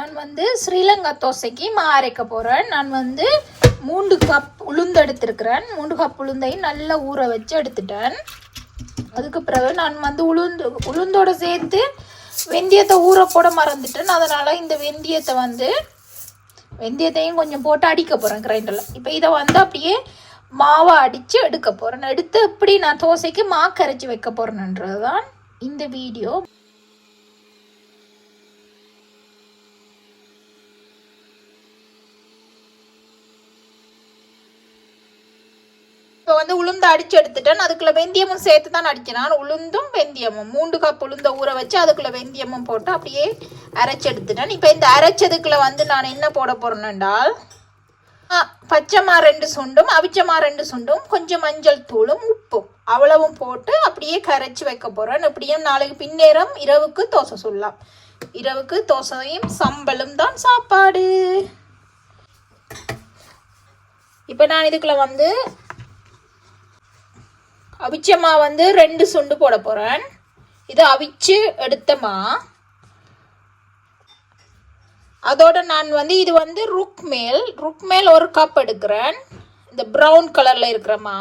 நான் வந்து ஸ்ரீலங்கா தோசைக்கு மா அரைக்க போகிறேன் நான் வந்து மூன்று கப் உளுந்து எடுத்திருக்கிறேன். மூன்று கப் உளுந்தையும் நல்லா ஊற வச்சு எடுத்துட்டேன். அதுக்கு பிறகு நான் வந்து உளுந்து உளுந்தோட சேர்த்து வெந்தயத்தை ஊற போட மறந்துட்டேன். அதனால் இந்த வெந்தயத்தை வந்து வெந்தயத்தையும் கொஞ்சம் போட்டு அடிக்க போகிறேன் கிரைண்டரில் இப்போ இதை வந்து அப்படியே மாவை அடித்து எடுக்க போகிறேன் எடுத்து எப்படி நான் தோசைக்கு மா கரைச்சி வைக்க போகிறேன்ன்றது தான் இந்த வீடியோ. இப்போ வந்து உளுந்து அடிச்சு எடுத்துட்டேன். அதுக்குள்ளே வெந்தயமும் சேர்த்து தான் அடிக்கிறேன் உளுந்தும் வெந்தயமும். மூன்று கப் உளுந்த ஊற வச்சு அதுக்குள்ளே வெந்தயமும் போட்டு அப்படியே அரைச்சி எடுத்துட்டேன். இப்போ இந்த அரைச்சதுக்குள்ள வந்து நான் என்ன போட போறேன்னால் பச்சைமா ரெண்டு சுண்டும் அவிச்சமா ரெண்டு சுண்டும் கொஞ்சம் மஞ்சள் தூளும் உப்பும் அவ்வளவும் போட்டு அப்படியே கரைச்சி வைக்க போகிறேன் இப்படியும் நாளைக்கு பின்னேரம் இரவுக்கு தோசை சொல்லலாம் இரவுக்கு தோசையும் சம்பளும் தான் சாப்பாடு. இப்போ நான் இதுக்குள்ளே வந்து அவிச்சமா வந்து ரெண்டு சுண்டு போட போகிறேன் இது அவிச்சு எடுத்தமா அதோட நான் வந்து இது வந்து ருக் மேல் ருக் மேல் ஒரு கப் எடுக்கிறேன். இந்த ப்ரௌன் கலரில் இருக்கிறமா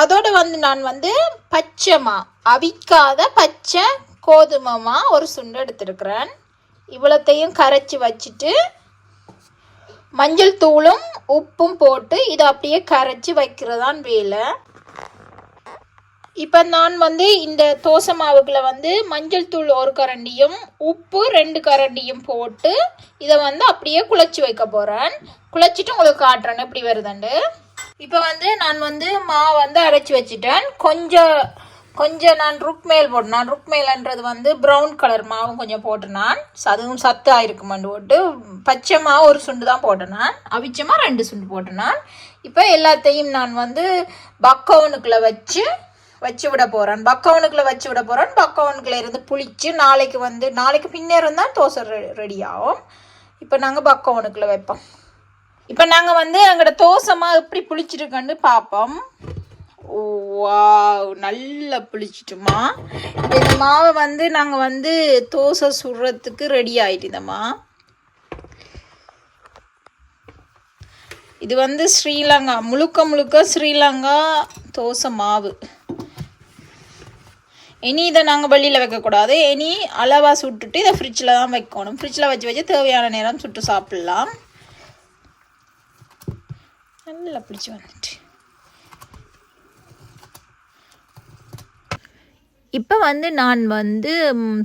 அதோட வந்து நான் வந்து பச்சைமா அவிக்காத பச்சை கோதுமைமா ஒரு சுண்டு எடுத்திருக்கிறேன். இவ்வளோத்தையும் கரைச்சி வச்சுட்டு மஞ்சள் தூளும் உப்பும் போட்டு இதை அப்படியே கரைச்சி வைக்கிறதான் வேலை. இப்போ நான் வந்து இந்த தோசை மாவுக்குள்ள வந்து மஞ்சள் தூள் ஒரு கரண்டியும் உப்பு ரெண்டு கரண்டியும் போட்டு இதை வந்து அப்படியே குழச்சி வைக்க போகிறேன் குழச்சிட்டு உங்களுக்கு காட்டுறேன் எப்படி வருதுண்டு இப்போ வந்து நான் வந்து மாவு வந்து அரைச்சி வச்சுட்டேன். கொஞ்சம் கொஞ்சம் நான் ருக்மேல் போட்டேன் ருக் வந்து ப்ரௌன் கலர் மாவும் கொஞ்சம் போட்டேனான் நான் அதுவும் சத்தாக இருக்குமெண்டு போட்டு பச்சை மாவு ஒரு சுண்டு தான் போட்டேன் நான் அவிச்சமாக ரெண்டு சுண்டு போட்டேன் நான். இப்போ எல்லாத்தையும் நான் வந்து பக்கவுனுக்குள்ளே வச்சு வச்சு விட போகிறேன் பக்கவுனுக்குள்ளே வச்சு விட போகிறேன் பக்கவுனுக்குள்ளே இருந்து புளிச்சு நாளைக்கு வந்து நாளைக்கு பின்னேரம் தான் தோசை ரெடி ஆகும். இப்போ நாங்கள் பக்கவுனுக்குள்ளே வைப்போம். இப்போ நாங்கள் வந்து எங்களோட தோசமாக எப்படி புளிச்சிருக்கோன்னு பார்ப்போம் நல்லா புளிச்சிட்டுமா. இந்த மாவை வந்து நாங்கள் வந்து தோசை சுடுறதுக்கு ரெடி ஆயிட்டுதம்மா இது வந்து ஸ்ரீலங்கா முழுக்க முழுக்க ஸ்ரீலங்கா தோசை மாவு. இனி இதை நாங்கள் வெளியில் வைக்கக்கூடாது. இனி அளவாக சுட்டுட்டு இதை ஃப்ரிட்ஜில் தான் வைக்கணும். ஃப்ரிட்ஜில் வச்சு வச்சு தேவையான நேரம் சுட்டு சாப்பிட்லாம். நல்லா பிடிச்சி வந்துட்டு. இப்போ வந்து நான் வந்து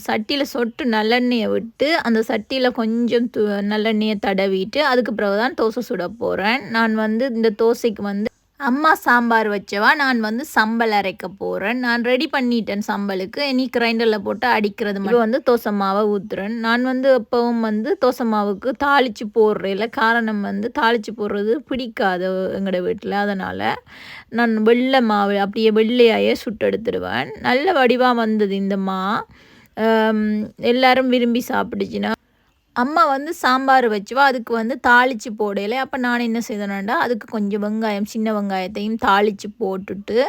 சட்டியில் சொட்டு நல்லெண்ணெயை விட்டு அந்த சட்டியில் கொஞ்சம் து நல்லெண்ணெயை தடவிட்டு அதுக்கு பிறகு தான் தோசை சுட போகிறேன் நான் வந்து இந்த தோசைக்கு வந்து அம்மா சாம்பார் வச்சவா நான் வந்து சம்பல் அரைக்க போகிறேன் நான் ரெடி பண்ணிட்டேன் சம்பலுக்கு. இனி கிரைண்டரில் போட்டு அடிக்கிறது மட்டும். வந்து தோசை மாவை ஊற்றுறேன் நான் வந்து எப்பவும் வந்து தோசை மாவுக்கு தாளித்து போடுறேன் காரணம் வந்து தாளித்து போடுறது பிடிக்காது எங்களோட வீட்டில் அதனால் நான் வெள்ளை மாவு அப்படியே வெள்ளையாயே சுட்டு எடுத்துடுவேன். நல்ல வடிவாக வந்தது இந்த மா. எல்லாரும் விரும்பி சாப்பிடுச்சுன்னா அம்மா வந்து சாம்பார் வச்சுவா அதுக்கு வந்து தாளித்து போடையில அப்போ நான் என்ன செய்தேனாண்டா அதுக்கு கொஞ்சம் வெங்காயம் சின்ன வெங்காயத்தையும் தாளித்து போட்டுட்டு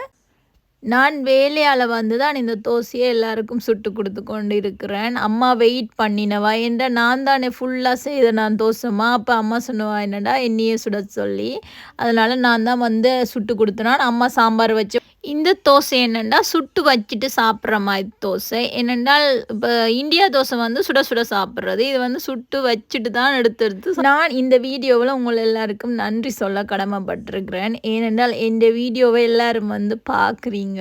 நான் வேலையால் வந்து தான் இந்த தோசையை எல்லாருக்கும் சுட்டு கொடுத்து கொண்டு இருக்கிறேன் அம்மா வெயிட் பண்ணினவா என்ற நான் தானே ஃபுல்லாக செய்த நான் தோசைமா அப்போ அம்மா சொன்னவா என்னடா என்னையே சுட சொல்லி. அதனால் நான் தான் வந்து சுட்டு கொடுத்தனான் அம்மா சாம்பார் வச்சு இந்த தோசை என்னென்னா சுட்டு வச்சுட்டு சாப்பிட்ற மாதிரி தோசை. என்னென்றால் இப்போ இந்தியா தோசை வந்து சுட சுட சாப்பிட்றது. இது வந்து சுட்டு வச்சுட்டு தான் எடுத்து எடுத்து நான் இந்த வீடியோவில் உங்கள் எல்லாருக்கும் நன்றி சொல்ல கடமைப்பட்டிருக்கிறேன். ஏனென்றால் இந்த வீடியோவை எல்லாரும் வந்து பார்க்குறீங்க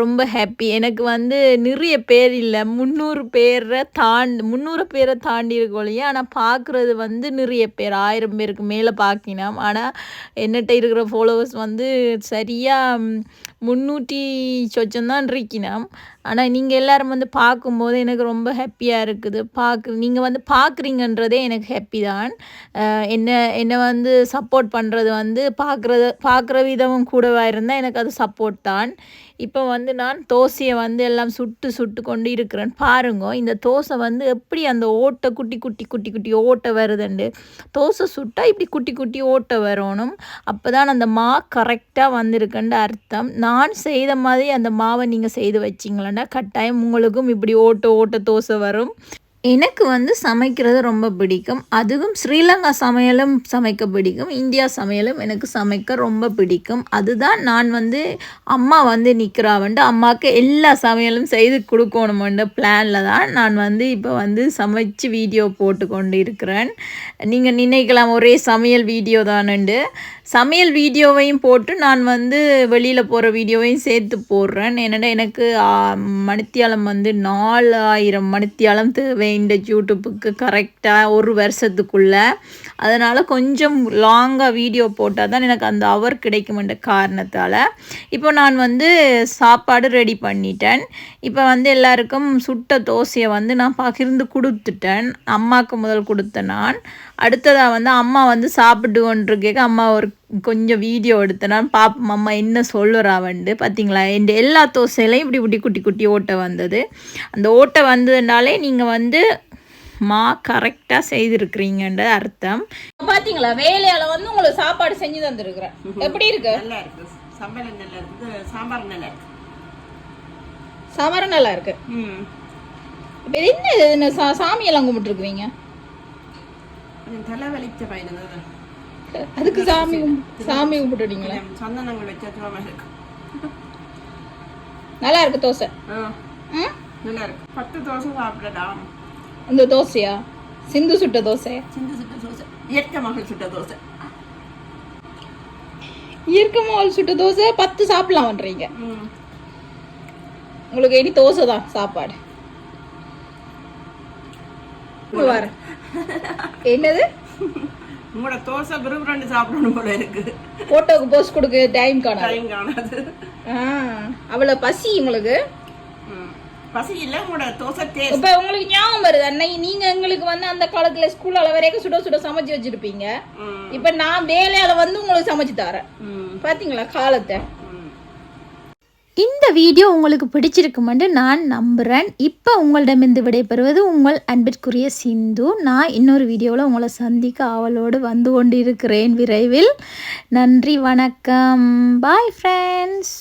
ரொம்ப ஹாப்பி எனக்கு வந்து நிறைய பேர் இல்லை. முந்நூறு பேரை தாண்டி முந்நூறு பேரை தாண்டி இருக்கோலையே ஆனால் பார்க்குறது வந்து நிறைய பேர். ஆயிரம் பேருக்கு மேலே பார்க்கினோம் ஆனால் என்னட்ட இருக்கிற ஃபாலோவர்ஸ் வந்து சரியாக முன்னூற்றி சொச்சம் தான் இருக்கினோம் ஆனால் நீங்கள் எல்லோரும் வந்து பார்க்கும்போது எனக்கு ரொம்ப ஹாப்பியாக இருக்குது. பார்க்கு நீங்கள் வந்து பார்க்குறீங்கன்றதே எனக்கு ஹாப்பி தான். என்ன என்னை வந்து சப்போர்ட் பண்ணுறது வந்து பார்க்குறது பார்க்குற விதமும் கூடவா இருந்தால் எனக்கு அது சப்போர்ட் தான். இப்போ வந்து நான் தோசையை வந்து எல்லாம் சுட்டு சுட்டு கொண்டு இருக்கிறேன். பாருங்க இந்த தோசை வந்து எப்படி அந்த ஓட்டை குட்டி குட்டி குட்டி குட்டி ஓட்டை வருதுண்டு. தோசை சுட்டால் இப்படி குட்டி குட்டி ஓட்டை வரணும். அப்போ தான் அந்த மா கரெக்டாக வந்திருக்குன்ற அர்த்தம். நான் செய்த மாதிரி அந்த மாவை நீங்கள் செய்து வச்சிங்களேன்னா கட்டாயம் உங்களுக்கும் இப்படி ஓட்ட ஓட்ட தோசை வரும். எனக்கு வந்து சமைக்கிறது ரொம்ப பிடிக்கும். அதுவும் ஸ்ரீலங்கா சமையலும் சமைக்க பிடிக்கும். இந்தியா சமையலும் எனக்கு சமைக்க ரொம்ப பிடிக்கும். அதுதான் நான் வந்து அம்மா வந்து நிற்கிறாவன்ட்டு அம்மாவுக்கு எல்லா சமையலும் செய்து கொடுக்கணுமென்ற பிளானில் தான் நான் வந்து இப்போ வந்து சமைச்சு வீடியோ போட்டு கொண்டு இருக்கிறேன் நீங்கள் நினைக்கலாம் ஒரே சமையல் வீடியோ தானுண்டு. சமையல் வீடியோவையும் போட்டு நான் வந்து வெளியில் போகிற வீடியோவையும் சேர்த்து போடுறேன். என்னென்னா எனக்கு மணித்தியாலம் வந்து நாலாயிரம் மணித்தியாலம் தேவை இந்த யூடியூப்புக்கு கரெக்டாக ஒரு வருஷத்துக்குள்ளே. அதனால் கொஞ்சம் லாங்காக வீடியோ போட்டால் தான் எனக்கு அந்த அவர் கிடைக்குமென்ற காரணத்தால். இப்போ நான் வந்து சாப்பாடு ரெடி பண்ணிட்டேன். இப்போ வந்து எல்லாருக்கும் சுட்ட தோசையை வந்து நான் பகிர்ந்து கொடுத்துட்டேன். அம்மாவுக்கு முதல் கொடுத்தேன் நான். அடுத்ததாக வந்து அம்மா வந்து சாப்பிட்டு கொண்டிருக்கேக்க அம்மா ஒரு கொஞ்சம் வீடியோ எடுத்தேன் நான் பாப்போம் அம்மா என்ன சொல்லுறாவண்டு பார்த்தீங்களா என் எல்லா தோசையிலையும் இப்படி இப்படி குட்டி குட்டி ஓட்டை வந்தது. அந்த ஓட்டை வந்ததுனாலே நீங்கள் வந்து மா கரெக்டாக செய்திருக்கிறீங்கன்ற அர்த்தம். பார்த்தீங்களா வேலையால் வந்து உங்களுக்கு சாப்பாடு செஞ்சு தந்துருக்குறேன். எப்படி இருக்கு? நல்லா இருக்கு. சம்பளம் நல்லா இருக்குது சாம்பார் நல்லா இருக்கு. சமரம் நல்லா இருக்கு. என்ன சாமியெல்லாம் கும்பிட்டுருக்குறீங்க? அதுக்கு சாமி சாமி கும்பிட்டுட்டீங்களா சந்தனங்கள் வச்ச நல்லா இருக்கு தோசை நல்லா இருக்கு பத்து தோசை சாப்பிடலாம் இந்த தோசையா சிந்து சுட்ட தோசை சிந்து சுட்ட தோசை இயற்கை மகள் சுட்ட தோசை இயற்கை மால் சுட்ட தோசை பத்து சாப்பிடலாம்ன்றீங்க ம் உங்களுக்கு இனி தோசை தான் சாப்பாடு. என்னது? உங்களோட தோசை விரும்புறேன்னு சாப்பிடணும் போல இருக்கு. போட்டோக்கு போஸ்ட் கொடுக்க டைம் காணாது. டைம் காணாது. ஆ, அவ்வளவு பசி உங்களுக்கு? பசி இல்லை உங்களோட தோசை டேஸ்ட் இப்ப உங்களுக்கு ஞாபகம் வருது அன்னைக்கு நீங்க எங்களுக்கு வந்து அந்த காலத்துல ஸ்கூல் அளவு வரைக்கும் சுட சுட சமைச்சு வச்சிருப்பீங்க. இப்ப நான் வேலையால வந்து உங்களுக்கு சமைச்சு தரேன். ம். பாத்தீங்களா காலத்தை? இந்த வீடியோ உங்களுக்கு பிடிச்சிருக்குமென்று நான் நம்புகிறேன் இப்போ உங்களிடமிருந்து விடைபெறுவது உங்கள் அன்பிற்குரிய சிந்து. நான் இன்னொரு வீடியோவில் உங்களை சந்திக்க ஆவலோடு வந்து கொண்டிருக்கிறேன் விரைவில். நன்றி வணக்கம். Bye friends